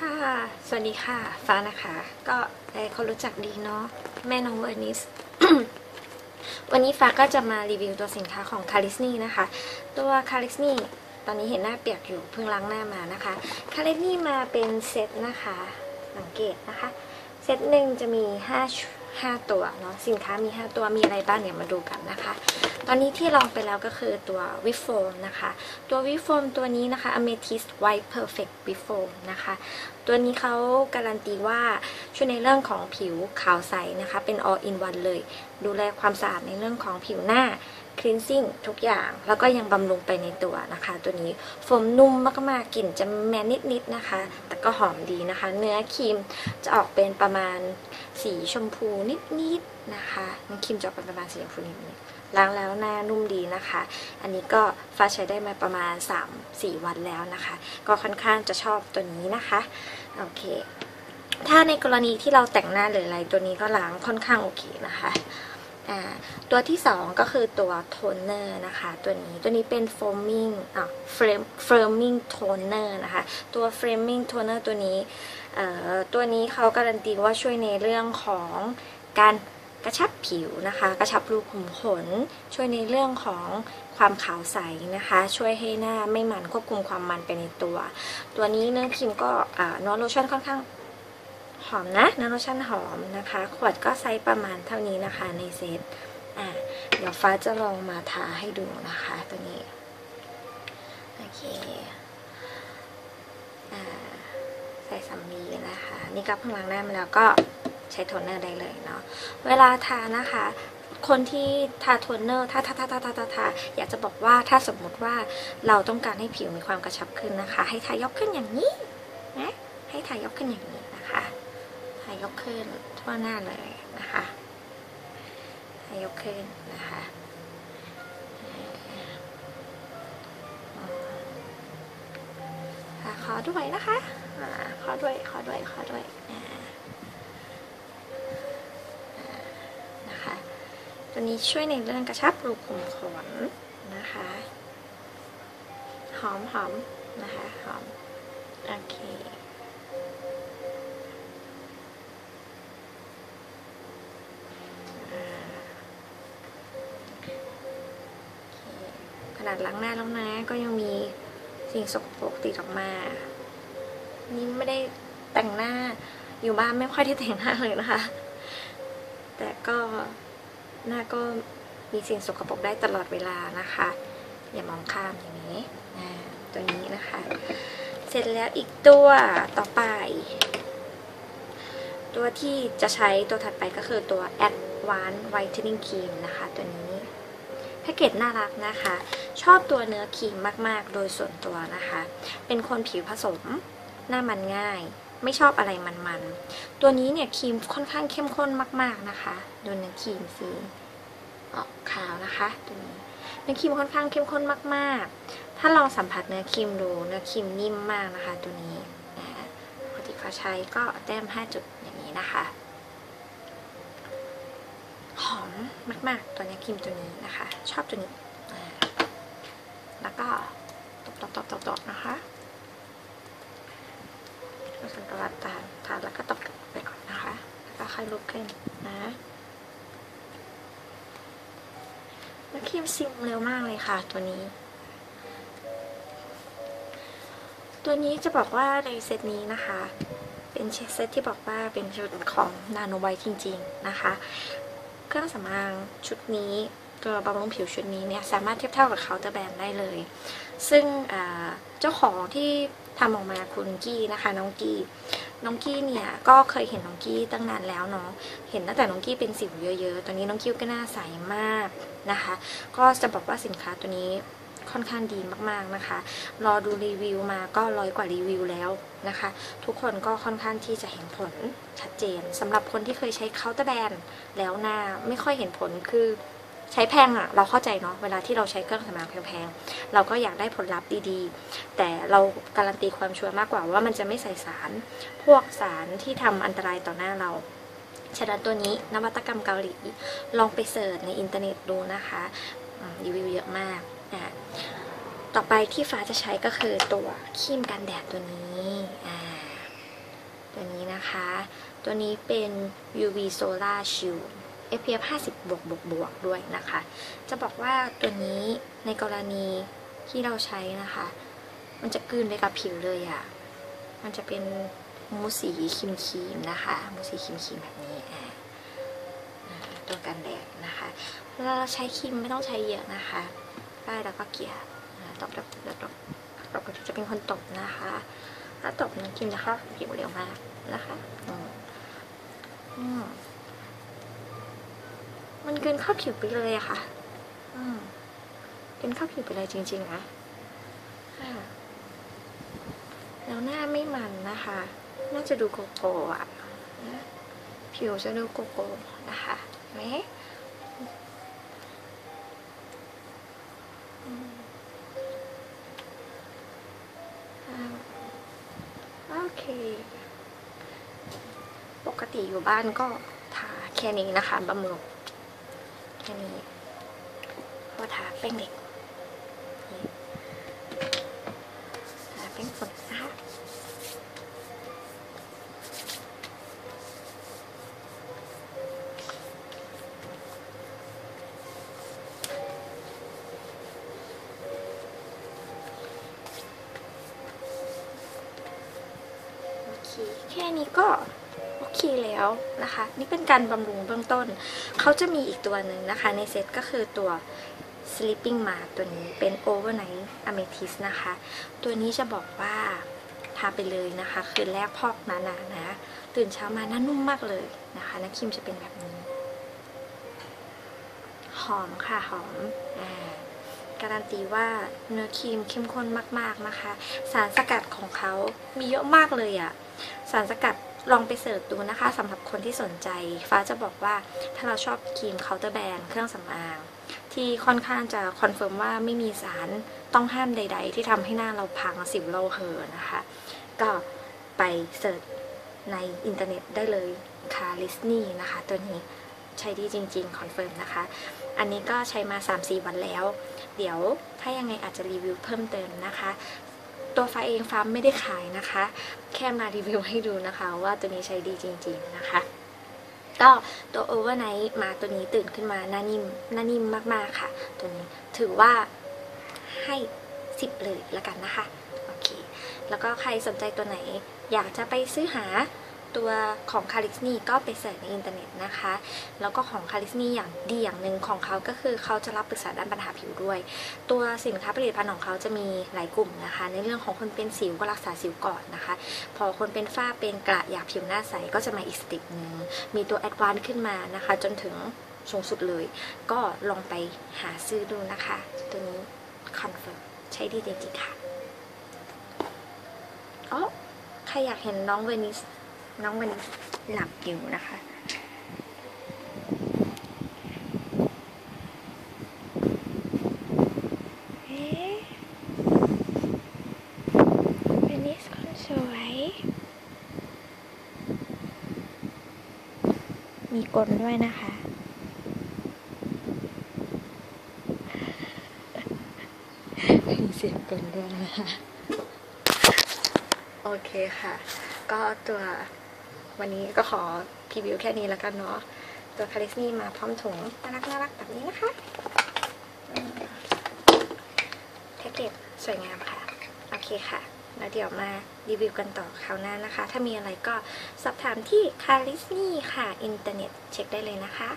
ค่ะ สวัสดีค่ะ ฟ้านะคะ ก็หลายคนรู้จักดีเนาะ แม่น้องเวอร์นิส วันนี้ฟ้าก็จะมารีวิวตัวสินค้าของคาริสนีนะคะ ตัวคาริสนีตอนนี้เห็นหน้าเปียกอยู่ เพิ่งล้างหน้ามานะคะ คาริสนีมาเป็นเซตนะคะ สังเกตนะคะ เซตหนึ่งจะมี5ช 5 ตัวเนาะสินค้ามี 5 ตัวมีอะไรบ้างเนี่ยมาดูกันนะคะ ตอนนี้ที่ลองไปแล้วก็คือตัววิโฟมนะคะ ตัววิโฟมตัวนี้นะคะ Amethyst White Perfect w i f o m นะคะ ตัวนี้เขาการันตีว่าช่วยในเรื่องของผิวขาวใสนะคะ เป็น all in one เลย ดูแลความสะอาดในเรื่องของผิวหน้า cleansing ทุกอย่าง แล้วก็ยังบำรุงไปในตัวนะคะ ตัวนี้โฟมนุ่มมากๆกลิ่นจะแมนนิดๆนะคะ แต่ก็หอมดีนะคะ เนื้อครีมจะออกเป็นประมาณ สีชมพูนิดๆนะคะน้อครีมจะออกเป็นประมาณสีชมพูนิดๆล้างแล้วหน้านุ่มดีนะคะ อันนี้ก็ฟ้าใช้ได้มาประมาณ 3-4 วันแล้วนะคะ ก็ค่อนข้างจะชอบตัวนี้นะคะ โอเค ถ้าในกรณีที่เราแต่งหน้าหรืออะไรตัวนี้ก็ล้างค่อนข้างโอเคนะคะ ตัวที่ 2 ก็คือตัวโทนเนอร์นะคะ ตัวนี้ตัวนี้เป็น foaming อะ frame framing toner นะคะ ตัว framing toner ตัวนี้ตัวนี้เขาการันตีว่าช่วยในเรื่องของการกระชับผิวนะคะ กระชับรูขุมขน ช่วยในเรื่องของความขาวใสนะคะ ช่วยให้หน้าไม่มันควบคุมความมันไปในตัว ตัวนี้เนื้อครีมก็อ่าเนื้อโลชั่นค่อนข้าง หอมนะนื้อโลชั่นหอมนะคะ ขวดก็ไซส์ประมาณเท่านี้นะคะในเซตอะเดี๋ยวฟ้าจะลองมาทาให้ดูนะคะตัวนี้ โอเคอ่าใส่สำลีนะคะ นี่ก็เพิ่งล้างหน้ามาแล้วก็ใช้โทนเนอร์ได้เลยเนาะเวลาทานะคะคนที่ทาโทนเนอร์ทาทาทาทาทาทาทาอยากจะบอกว่าถ้าสมมุติว่าเราต้องการให้ผิวมีความกระชับขึ้นนะคะ ให้ทายกขึ้นอย่างนี้นะให้ทายกขึ้นอย่างนี้นะคะ ทายกขึ้นทั่วหน้าเลยนะคะทายกขึ้นนะคะขอด้วยนะคะขอด้วยขอด้วยขอด้วยนะคะ ตัวนี้ช่วยในเรื่องกระชับรูขุมขนนะคะ หอมหอมนะคะ หอม โอเค ขนาดล้างหน้าแล้วนะ ก็ยังมีสิ่งสกปรกติดออกมา นี่ไม่ได้แต่งหน้าอยู่บ้านไม่ค่อยได้แต่งหน้าเลยนะคะ แต่ก็หน้าก็มีสิ่งสกปรกได้ตลอดเวลานะคะ อย่ามองข้ามอย่างนี้อ่าตัวนี้นะคะ เสร็จแล้วอีกตัวต่อไป ตัวที่จะใช้ตัวถัดไปก็คือตัว Advanced Whitening Cream นะคะ ตัวนี้แพ็กเกจน่ารักนะคะ ชอบตัวเนื้อครีมมาก ๆ โดยส่วนตัวนะคะ เป็นคนผิวผสมหน้ามันง่าย ไม่ชอบอะไรมันๆ ตัวนี้เนี่ยครีมค่อนข้างเข้มข้นมาก ๆ นะคะดูเนื้อครีมสีออกขาวนะคะตัวนี้เนื้อครีมค่อนข้างเข้มข้นมากๆ ถ้าลองสัมผัสเนื้อครีมดูเนื้อครีมนิ่มมากนะคะ ตัวนี้นะปกติฟ้าใช้ก็แต้ม 5 จุดอย่างนี้นะคะหอมมาก ๆ ตัวนี้ครีมตัวนี้นะคะ ชอบตัวนี้ แล้วก็ตบตบตบตบตบนะคะก็สังกะตาทานแล้วก็ตบไปก่อนนะคะ แล้วก็ค่อยลุกขึ้นนะแล้วครีมซิมเร็วมากเลยค่ะตัวนี้ ตัวนี้จะบอกว่าในเซตนี้นะคะ เป็นเซตที่บอกว่าเป็นชุดของนาโนไวท์จริง ๆ นะคะ เครื่องสำอางชุดนี้ ตัวบำรุงผิวชุดนี้เนี่ยสามารถเทียบเท่ากับเคาน์เตอร์แบรนด์ได้เลย ซึ่งเจ้าของที่ทำออกมาคุณกี้นะคะ น้องกี้ น้องกี้เนี่ยก็เคยเห็นน้องกี้ตั้งนานแล้วเนาะเห็นตั้งแต่น้องกี้เป็นสิวเยอะๆ ตอนนี้น้องกี้ก็หน้าใสมากนะคะ ก็จะบอกว่าสินค้าตัวนี้ค่อนข้างดีมากๆนะคะ รอดูรีวิวมาก็ร้อยกว่ารีวิวแล้วนะคะ ทุกคนก็ค่อนข้างที่จะเห็นผลชัดเจนสำหรับคนที่เคยใช้เคาน์เตอร์แบรนด์แล้วหน้าไม่ค่อยเห็นผลคือ ใช้แพงอะเราเข้าใจเนาะเวลาที่เราใช้เครื่องสำอางแพงๆเราก็อยากได้ผลลัพธ์ดีๆ แต่เราการันตีความชัวร์มากกว่าว่ามันจะไม่ใส่สาร พวกสารที่ทำอันตรายต่อหน้าเราฉะนั้นตัวนี้นวัตกรรมเกาหลีลองไปเสิร์ชในอินเทอร์เน็ตดูนะคะรีวิวเยอะมากอะต่อไปที่ฟ้าจะใช้ก็คือตัวครีมกันแดดตัวนี้อ่านะคะ ตัวนี้เป็น UV Solar Shield SPF 50 บวกบวกบวกด้วยนะคะ จะบอกว่าตัวนี้ในกรณีที่เราใช้นะคะ มันจะกลืนไปกับผิวเลยอะ่ะ มันจะเป็นมูสสีครีมครีมนะคะมูสสีครีมครีมแบบนี้อ่าตัวกันแดดนะคะเวลาเราใช้ครีมไม่ต้องใช้เยอะนะคะได้แล้วก็เกลี่ยตบตบตบตบตบก็จะเป็นคนตบนะคะถ้าตบน้ำครีมจะเข้าผิวเร็วมากนะคะอืมอื มมันเกินเข้าผิวไปเลยอะค่ะ อืมเกินเข้าผิวไปเลยจริงๆนะค่ะแล้วหน้าไม่มันนะคะ น่าจะดูโกโก้อะนะผิวจะดูโกโก้นะคะเห็นไหมอืมอ่าโอเค ปกติอยู่บ้านก็ทาแค่นี้นะคะบำรุง แค่นี้ก็ทาแป้งเด็กนี่ทาแป้งฝุ่นนะคะโอเคแค่นี้ก็ คแล้วนะคะ นี่เป็นการบำรุงเบื้องต้น เขาจะมีอีกตัวหนึ่งนะคะ ในเซตก็คือตัว sleeping mask ตัวนี้เป็น overnight amethyst นะคะ ตัวนี้จะบอกว่าทาไปเลยนะคะ คืนแรกพอกหนาๆนะ ตื่นเช้ามาหน้านุ่มมากเลยนะคะน้าครีมจะเป็นแบบนี้ หอมค่ะหอมอ่าการันตีว่าเนื้อครีมเข้มข้นมากๆนะคะ สารสกัดของเขามีเยอะมากเลยอะสารสกัด ลองไปเสิร์ชดูนะคะสำหรับคนที่สนใจ ฟ้าจะบอกว่าถ้าเราชอบครีมเคาน์เตอร์แบนเครื่องสำอาง ที่ค่อนข้างจะคอนเฟิร์มว่าไม่มีสารต้องห้ามใด ๆ ที่ทำให้หน้าเราพังสิวเราเหอนะคะ ก็ไปเสิร์ชในอินเทอร์เน็ตได้เลยคาลิสนี่นะคะ ตัวนี้ใช้ดีจริงๆ คอนเฟิร์มนะคะ อันนี้ก็ใช้มา 3-4 วันแล้ว เดี๋ยวถ้ายังไงอาจจะรีวิวเพิ่มเติมนะคะ ตัวฟ้าเองฟ้าไม่ได้ขายนะคะ แค่มารีวิวให้ดูนะคะ ว่าตัวนี้ใช้ดีจริง ๆนะคะ ก็ตัวโอเวอร์ไนท์มาตัวนี้ตื่นขึ้นมาหน้านิ่มหน้านิ่มมากๆค่ะ ตัวนี้ถือว่าให้ 10 เลยละกันนะคะโอเคแล้วก็ใครสนใจตัวไหน อยากจะไปซื้อหา ตัวของคาริสนี่ก็ไปเสิร์ชในอินเทอร์เน็ตนะคะ แล้วก็ของคาริสนี่อย่างดีอย่างหนึ่งของเขาก็คือเขาจะรับปรึกษาด้านปัญหาผิวด้วย ตัวสินค้าผลิตภัณฑ์ของเขาจะมีหลายกลุ่มนะคะ ในเรื่องของคนเป็นสิวก็รักษาสิวก่อนนะคะ พอคนเป็นฝ้าเป็นกระอยากผิวหน้าใสก็จะมาอีกสเต็ปหนึ่งมีตัวแอดวานซ์ขึ้นมานะคะ จนถึงสูงสุดเลย ก็ลองไปหาซื้อดูนะคะ ตัวนี้คอนเฟิร์มใช้ดีจริงๆค่ะอ๋อใครอยากเห็นน้องเวนิส น้องเวนิสหลับอยู่นะคะเอ๊ะเวนิสคนสวยมีกลด้วยนะคะ มีเสียงกลด้วยนะคะ โอเคค่ะ ก็ตัว วันนี้ก็ขอพรีวิวแค่นี้แล้วกันเนาะตัวคาริสนี่มาพร้อมถุงน่ารักน่ารักแบบนี้นะคะแท็กเกจสวยงามค่ะ โอเคค่ะแล้วเดี๋ยวมารีวิวกันต่อคราวหน้านะคะ ถ้ามีอะไรก็สอบถามที่คาริสนี่ค่ะ อินเทอร์เน็ตเช็คได้เลยนะคะ